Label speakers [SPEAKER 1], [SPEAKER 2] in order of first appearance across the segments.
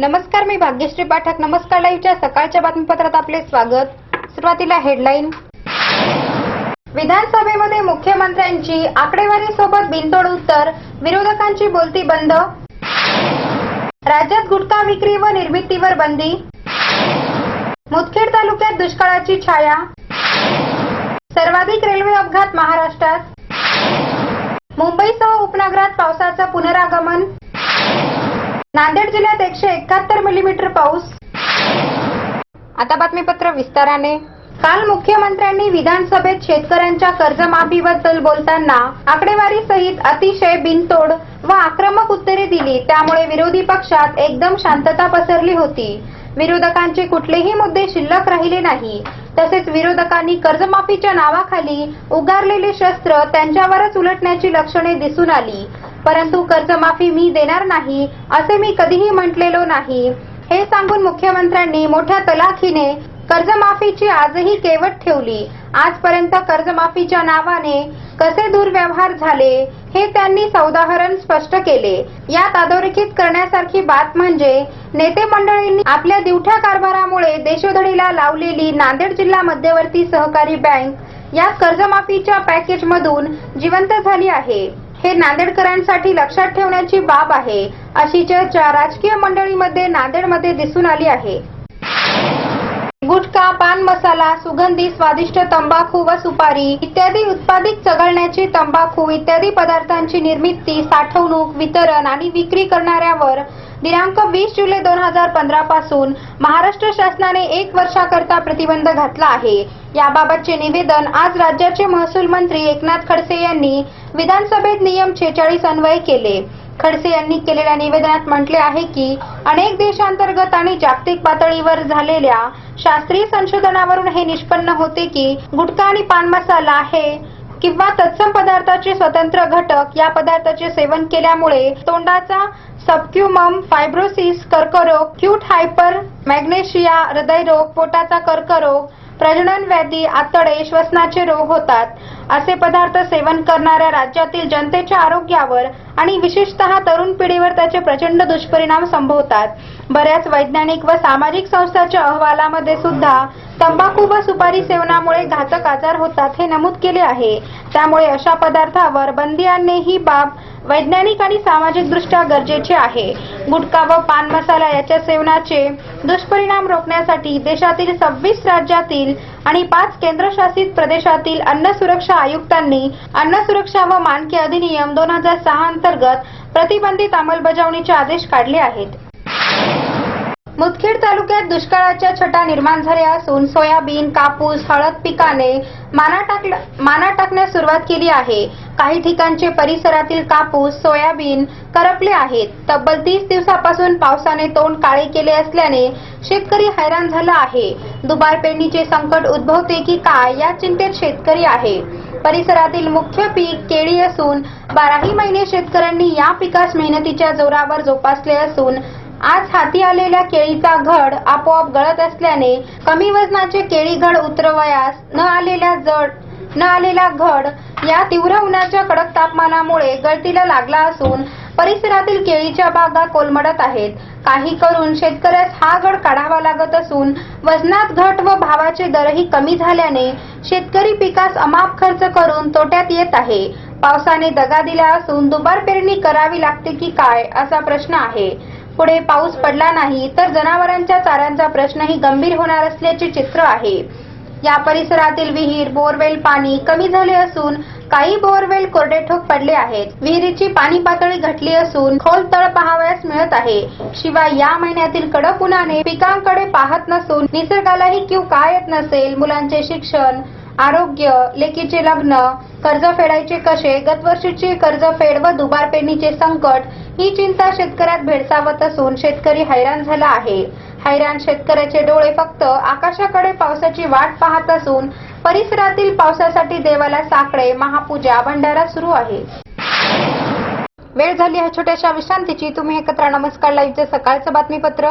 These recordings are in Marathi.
[SPEAKER 1] नमस्कार मी भाग्यश्री पाठक. नमस्कार लाईव्हच्या सकाळच्या बातमीपत्रात आपले स्वागत. सुरुवातीला हेडलाईन. विधानसभेमध्ये मुख्यमंत्र्यांची आकडेवारी सोबत बिनतोड उत्तर विरोधकांची बोलती बंद. राज्यात गुटखा विक्री व निर्मितीवर बंदी. मुदखेड तालुक्यात दुष्काळाची छाया. सर्वाधिक रेल्वे अपघात महाराष्ट्रात. मुंबईसह उपनगरात पावसाचं पुनरागमन. नांदेड जिल्ह्यात एकशे एकाहत्तर मिलीमीटर पाऊस. आता बातमीपत्र विस्ताराने. काल मुख्यमंत्र्यांनी विधानसभेत शेतकऱ्यांच्या कर्जमाफीबद्दल बोलताना आकडेवारी सहित अतिशय बिनतोड व आक्रमक उत्तरे दिली. त्यामुळे विरोधी पक्षात एकदम शांतता पसरली होती. विरोधकांचे कुठलेही मुद्दे शिल्लक राहिले नाही. तसेच विरोधकांनी कर्जमाफीच्या नावाखाली उगारलेले शस्त्र त्यांच्यावरच उलटण्याची लक्षणे दिसून आली. परंतु कर्जमाफी मी देणार नाही असे मी कधीही म्हटलेलो नाही. हे सांगून मुख्यमंत्र्यांनी मोठ्या तलाखीने कर्जमाफीची आजही केवट ठेवली. आजपर्यंत कर्जमाफीच्या नावाने कसे दुर्व्यवहार झाले हे त्यांनी सौदाहरण स्पष्ट केले. यात अधोरेखित करण्यासारखी बात म्हणजे नेते मंडळींनी आपल्या दिवठ्या कारभारामुळे देशोधडीला लावलेली नांदेड जिल्हा मध्यवर्ती सहकारी बँक या कर्जमाफीच्या पॅकेजमधून जिवंत झाली आहे. हे नांदेडकरांसाठी लक्षात ठेवण्याची बाब आहे. अशी चर्चा राजकीय मंडळीमध्ये नांदेडमध्ये दिसून आली आहे. गुटखा पान मसाला सुगंधी स्वादिष्ट तंबाखू व सुपारी इत्यादी उत्पादित चघळण्याची तंबाखू इत्यादी पदार्थांची निर्मिती साठवणूक वितरण आणि विक्री करणाऱ्यावर दिनांक वीस जुलै दोन हजार पंधरा पासून महाराष्ट्र शासनाने एक वर्षाकरता प्रतिबंध घातला आहे. याबाबतचे निवेदन आज राज्याचे महसूल मंत्री एकनाथ खडसे यांनी विधानसभेत नियम छेचाळीस अन्वये केले. खडसे यांनी केलेल्या निवेदनात म्हटले आहे की अनेक देशांतर्गत आणि जागतिक पातळीवर झालेल्या शास्त्रीय संशोधनावरून हे निष्पन्न होते की गुटखा आणि पान मसाला हे किंवा तत्सम पदार्थाचे स्वतंत्र घटक या पदार्थाचे सेवन केल्यामुळे तोंडाचा सबक्युमम फायब्रोसिस कर्करोग क्यूट हायपर मॅग्नेशिया हृदयरोग पोटाचा कर्करोग प्रजनन व्याधी आतडे श्वसनाचे रोग होतात. असे पदार्थ सेवन करणाऱ्या राज्यातील जनतेच्या आरोग्यावर आणि विशेषतः तरुण पिढीवर त्याचे प्रचंड दुष्परिणाम संभवतात. बऱ्याच वैज्ञानिक व सामाजिक संस्थांच्या अहवालामध्ये सुद्धा तंबाखू व सुपारी सेवनामुळे घातक आजार होतात हे नमूद केले आहे. त्यामुळे अशा पदार्थावर बंदी आणणे ही बाब वैज्ञानिक आणि सामाजिक दृष्ट्या गरजेचे आहे. गुटखा व पान मसाला याच्या सेवनाचे दुष्परिणाम रोखण्यासाठी देशातील सव्वीस राज्यातील आणि पाच केंद्रशासित प्रदेशातील अन्न सुरक्षा आयुक्तांनी अन्न सुरक्षा व मानके अधिनियम दोन हजार सहा अंतर्गत प्रतिबंधित अंमलबजावणीचे आदेश काढले आहेत. मुदखेड तालुक्यात दुष्काळाच्या छटा निर्माण झाल्या असून सोयाबीन कापूस हळद पिकाने माना टाकल्या माना टाकण्यास सुरुवात केली आहे. काही ठिकाणचे परिसरातील कापूस सोयाबीन करपले आहेत. तब्बल तीस दिवसापासून पावसाने तोंड काळे केले असल्याने शेतकरी हैराण झाला आहे. दुबार पेरणीचे संकट उद्भवते की काय या चिंतेत शेतकरी आहे. परिसरातील मुख्य पीक केळी असून बाराही महिने शेतकऱ्यांनी या पिकास मेहनतीच्या जोरावर जोपासले असून आज हाती आलेल्या केळीचा घड आपोआप गळत असल्याने कमी वजनाचे केळी घड उतरवयास न आलेल्या जड न आलेला घड या तीव्र उन्हाच्या कडक तापमानामुळे गळतीला लागला असून परिसरातील केळीच्या बागा कोलमडत आहेत. काही करून शेतकऱ्यास हा घड काढावा लागत असून वजनात घट व भावाचे दरही कमी झाल्याने शेतकरी पिकास अमाप खर्च करून तोट्यात येत आहे. पावसाने दगा दिला असून दुबार पेरणी करावी लागते की काय असा प्रश्न आहे. पुढे पाऊस पडला नाही तर जनावरांच्या चाऱ्यांचा प्रश्नही गंभीर होणार असल्याचे चित्र आहे. या परिसरातील विहीर बोरवेल पाणी कमी झाले असून काही बोरवेल कोरडेठोक पडले आहेत. विहिरीची पाणी पातळी घटली असून खोल तळ पाहावयास मिळत आहे. शिवाय या महिन्यातील कडक उन्हाने पिकांकडे पाहत नसून निसर्गालाही किव काय येत नसेल मुलांचे शिक्षण आरोग्य लेकीचे लग्न कर्ज फेडायचे कसे गतवर्षीची कर्जफेड व दुबार पेरणीचे संकट ही चिंता शेतकऱ्यात भेडसावत असून शेतकरी हैराण झाला आहे. हैराण शेतकऱ्याचे डोळे फक्त आकाशाकडे पावसाची वाट पाहत असून परिसरातील पावसासाठी देवाला साकडे महापूजा भंडारा सुरू आहे. वेळ झाली ह्या छोट्याशा विश्रांतीची. तुम्ही एकत्र नमस्कार. लाईव्हचे सकाळचं बातमीपत्र.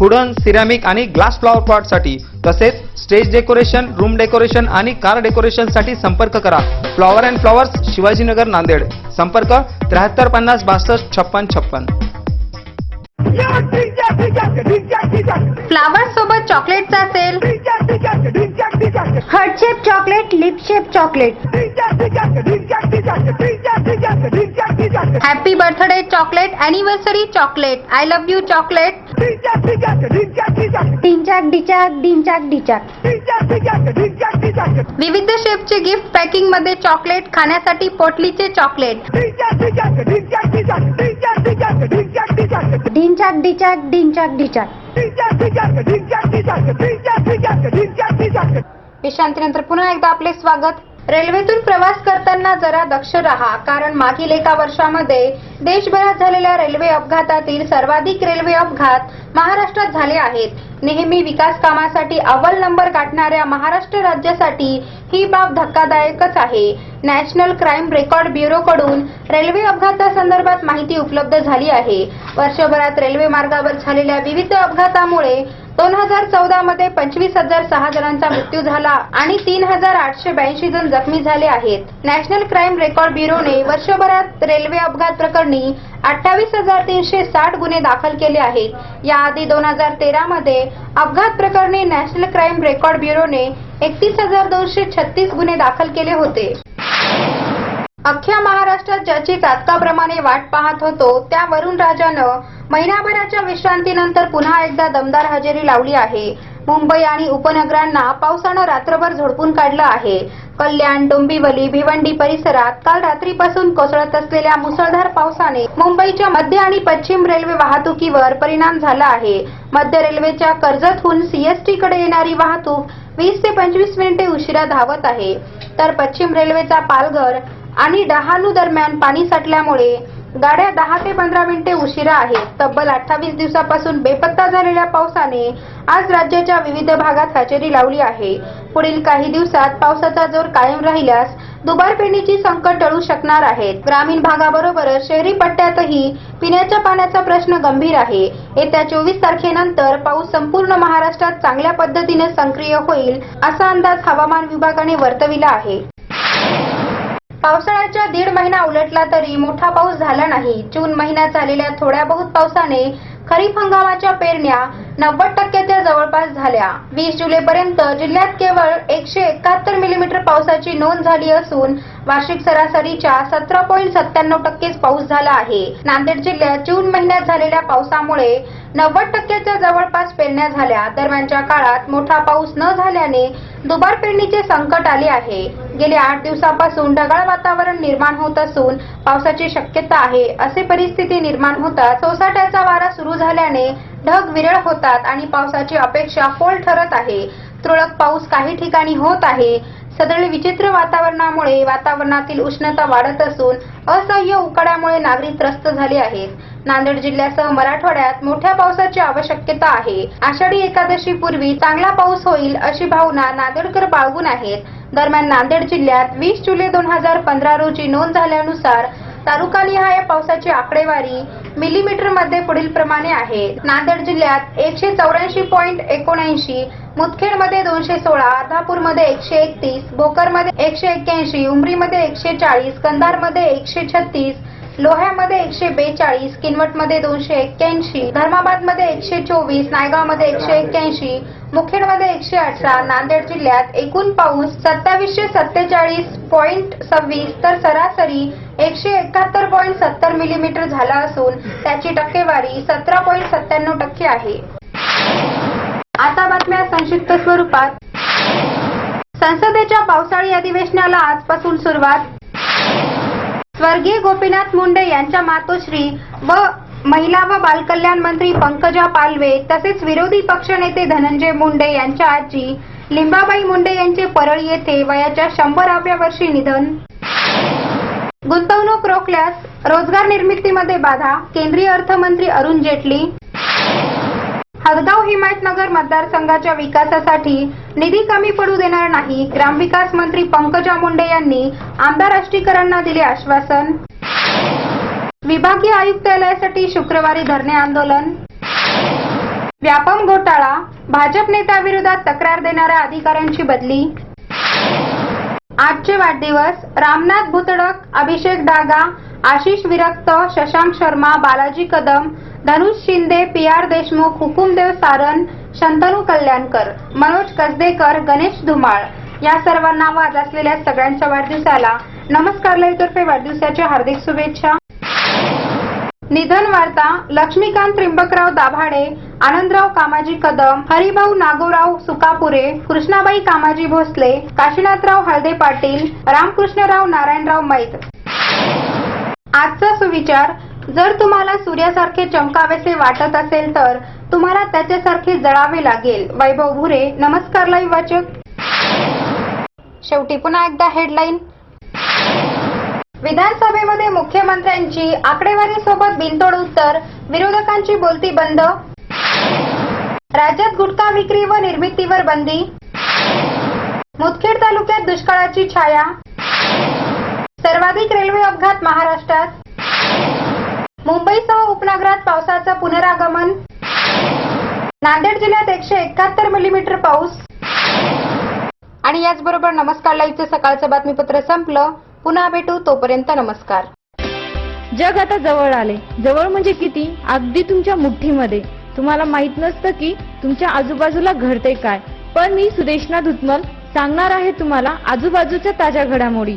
[SPEAKER 2] Wooden ceramic आणि ग्लास फ्लॉवर पॉटसाठी तसेच स्टेज डेकोरेशन रूम डेकोरेशन आणि कार डेकोरेशनसाठी संपर्क करा. Flower and flowers Shivajinagar Nanded. संपर्क त्र्याहत्तर पन्नास बासष्ट छप्पन छप्पन.
[SPEAKER 1] फ्लावर सोबत चॉकलेटचा असेल heart shape chocolate lip shape chocolate happy birthday chocolate anniversary chocolate I love you chocolate डिंचाक डिचाक डिंचाक डिचाक विविध शेपचे गिफ्ट पॅकिंगमध्ये चॉकलेट खाण्यासाठी पोटलीचे चॉकलेट डिंचाक डिचाक डिंचाक डिचाक विश्रांतीनंतर पुन्हा एकदा आपले स्वागत रेल्वेतून प्रवास करताना जरा दक्ष राहा कारण मागील एका वर्षामध्ये देशभरात झालेल्या रेल्वे अपघातातील सर्वाधिक रेल्वे अपघात महाराष्ट्रात झाले आहेत. नेहमी विकास कामासाठी अव्वल नंबर गाठणाऱ्या महाराष्ट्र राज्यासाठी ही बाब धक्कादायकच आहे. नॅशनल क्राईम रेकॉर्ड ब्युरो कडून रेल्वे अपघातासंदर्भात माहिती उपलब्ध झाली आहे. वर्षभरात रेल्वे मार्गावर झालेल्या विविध अपघातामुळे दोन हजार चौदा मध्ये पंचवीस हजार सहा जणांचा मृत्यू झाला आणि तीन हजार आठशे ब्याऐंशी जण जखमी झाले आहेत. नॅशनल क्राईम रेकॉर्ड ब्युरोने वर्षभरात रेल्वे अपघात प्रकरणी अठ्ठावीस हजार तीनशे साठ गुन्हे दाखल केले आहेत. याआधी दोन हजार तेरा मध्ये अपघात प्रकरणी नॅशनल क्राईम रेकॉर्ड ब्युरोने एकतीस हजार दोनशे छत्तीस गुन्हे दाखल केले होते. अख्ख्या महाराष्ट्रात ज्याची चातकाप्रमाणे वाट पाहत होतो त्या वरुण राजानं महिनाभराच्या विश्रांतीनंतर पुन्हा एकदा दमदार हजेरी लावली आहे. मुंबई आणि उपनगरांना पावसानं रात्रभर झोडपून काढलं आहे. कल्याण डोंबिवली भिवंडी परिसरात काल रात्रीपासून कोसळत असलेल्या मुसळधार पावसाने मुंबईच्या मध्य आणि पश्चिम रेल्वे वाहतुकीवर परिणाम झाला आहे. मध्य रेल्वेच्या कर्जतहून सीएसटी कडे येणारी वाहतूक वीस ते पंचवीस मिनिटे उशिरा धावत आहे. तर पश्चिम रेल्वेचा पालघर आणि डहाणू दरम्यान पाणी साठल्यामुळे गाड्या दहा ते पंधरा मिनिटे उशिरा आहेत. तब्बल अठ्ठावीस दिवसापासून बेपत्ता झालेल्या पावसाने आज राज्याच्या विविध भागात हजेरी लावली आहे. पुढील काही दिवसात पावसाचा जोर कायम राहिल्यास दुबार पेरणीची संकट टळू शकणार आहेत ग्रामीण भागाबरोबरच शहरी पट्ट्यातही पिण्याच्या पाण्याचा प्रश्न गंभीर आहे. येत्या चोवीस तारखेनंतर पाऊस संपूर्ण महाराष्ट्रात चांगल्या पद्धतीने सक्रिय होईल असा अंदाज हवामान विभागाने वर्तविला आहे. पावसाळ्याच्या दीड महिना उलटला तरी मोठा पाऊस झाला नाही. जून महिन्यात झालेल्या थोड्या बहुत पावसाने खरीप हंगामाच्या पेरण्या नव्वद टक्क्याच्या जवळपास झाल्या. वीस जुलैपर्यंत जिल्ह्यात केवळ एकशे एकाहत्तर मिलीमीटर पावसाची नोंद झाली असून वार्षिक सरासरीच्या सतरा पॉईंट सत्त्याण्णव टक्केच पाऊस झाला आहे. नांदेड जिल्ह्यात जून महिन्यात झालेल्या पावसामुळे नव्वद टक्क्याच्या जवळपास पेरण्या झाल्या. दरम्यानच्या काळात मोठा पाऊस न झाल्याने दुबार पेरणीचे संकट आले आहे. गेल्या आठ दिवसापासून ढगाळ वातावरण निर्माण होत असून पावसाची शक्यता आहे असे परिस्थिती निर्माण होतात सोसाट्याचा वारा सुरू झाल्याने ढग विरळ होतात आणि पावसाची अपेक्षा फोल ठरत आहे. तुरळक पाऊस काही ठिकाणी होत आहे. सदळ विचित्र वातावरणामुळे वातावरणातील उष्णता वाढत असून असह्य उकाड्यामुळे नागरिक त्रस्त झाले आहेत. नांदेड जिल्ह्यासह मराठवाड्यात मोठ्या पावसाची आवश्यकता आहे. आषाढी एकादशी पूर्वी चांगला पाऊस होईल अशी भावना नांदेडकर बाळगून आहेत. दरम्यान नांदेड जिल्ह्यात वीस जुलै दोन हजार पंधरा रोजी नोंद झाल्यानुसार तालुकानिहाय पावसाची आकडेवारी मिलीमीटरमध्ये पुढील प्रमाणे आहे. नांदेड जिल्ह्यात एकशे चौऱ्याऐंशी पॉईंट एकोणऐंशी मुदखेडमध्ये दोनशे सोळा अर्धापूरमध्ये एकशे एकतीस भोकरमध्ये एकशे एक्क्याऐंशी उमरीमध्ये एकशे चाळीस कंधारमध्ये एकशे छत्तीस लोह्यामध्ये एकशे बेचाळीस किनवटमध्ये दोनशे एक्क्याऐंशी धर्माबादमध्ये एकशे चोवीस नायगावमध्ये एकशे एक्क्याऐंशी मुखेडमध्ये एकशे अठरा नांदेड जिल्ह्यात एकूण पाऊस सत्तावीसशे सत्तेचाळीस पॉईंट सव्वीस तर सरासरी एकशे एकाहत्तर पॉईंट सत्तर मिलीमीटर झाला असून त्याची टक्केवारी सतरा पॉईंट सत्त्याण्णव टक्के आहे. आता बातम्या संक्षिप्त स्वरूपात. संसदेच्या पावसाळी अधिवेशनाला आजपासून सुरुवात. स्वर्गीय गोपीनाथ मुंडे यांच्या मातोश्री व महिला व बालकल्याण मंत्री पंकजा पालवे तसेच विरोधी पक्षनेते धनंजय मुंडे यांच्या आजी लिंबाबाई मुंडे यांचे परळी येथे वयाच्या शंभराव्या वर्षी निधन. गुंतवणूक रोखल्यास रोजगार निर्मितीमध्ये बाधा केंद्रीय अर्थमंत्री अरुण जेटली हदगाव हिमायतनगर मतदारसंघाच्या विकासासाठी निधी कमी पडू देणार नाही ग्रामविकास मंत्री पंकजा मुंडे यांनी आमदार आष्टीकरांना दिले आश्वासन. विभागीय आयुक्तालयासाठी शुक्रवारी धरणे आंदोलन. व्यापम घोटाळा भाजप नेत्याविरोधात तक्रार देणाऱ्या अधिकाऱ्यांची बदली. आजचे वाढदिवस रामनाथ भुतडक अभिषेक डागा आशिष विरक्त शशांक शर्मा बालाजी कदम धनुष शिंदे पी आर देशमुख हुकुमदेव सारन शंतनू कल्याणकर मनोज कसदेकर गणेश धुमाळ या सर्वांना वाद असलेल्या सगळ्यांच्या वाढदिवसाला नमस्कार लयतर्फे वाढदिवसाच्या हार्दिक शुभेच्छा. निधन वार्ता लक्ष्मीकांत त्रिंबकराव दाभाडे आनंदराव कामाजी कदम हरिभाऊ नागोराव सुकापुरे कृष्णाबाई कामाजी भोसले काशीनाथराव हळदे पाटील रामकृष्णराव नारायणराव मैत आजचा सुविचार जर तुम्हाला सूर्यासारखे चमकावेसे वाटत असेल तर तुम्हाला त्याच्यासारखे जळावे लागेल. वैभव भुरे नमस्कार लाईव्ह वाचक. शेवटी पुन्हा एकदा हेडलाईन विधानसभेमध्ये मुख्यमंत्र्यांची आकडेवारी सोबत बिनतोड उत्तर विरोधकांची बोलती बंद. राज्यात गुटखा विक्री व निर्मितीवर बंदी. मुदखेड तालुक्यात दुष्काळाची छाया. सर्वाधिक रेल्वे अपघात महाराष्ट्रात. मुंबईसह उपनगरात पावसाचं पुनरागमन. नांदेड जिल्ह्यात एकशे एकाहत्तर मिलीमीटर पाऊस. आणि याचबरोबर नमस्कार लाईव्हचं सकाळचं बातमीपत्र संपलं. पुन्हा भेटू तोपर्यंत नमस्कार.
[SPEAKER 3] जग आता जवळ आले. जवळ म्हणजे किती? अगदी तुमच्या मुठ्ठीमध्ये. तुम्हाला माहीत नसतं की तुमच्या आजूबाजूला घडते काय. पण मी सुदेशना धुतमल सांगणार आहे तुम्हाला आजूबाजूच्या ताज्या घडामोडी.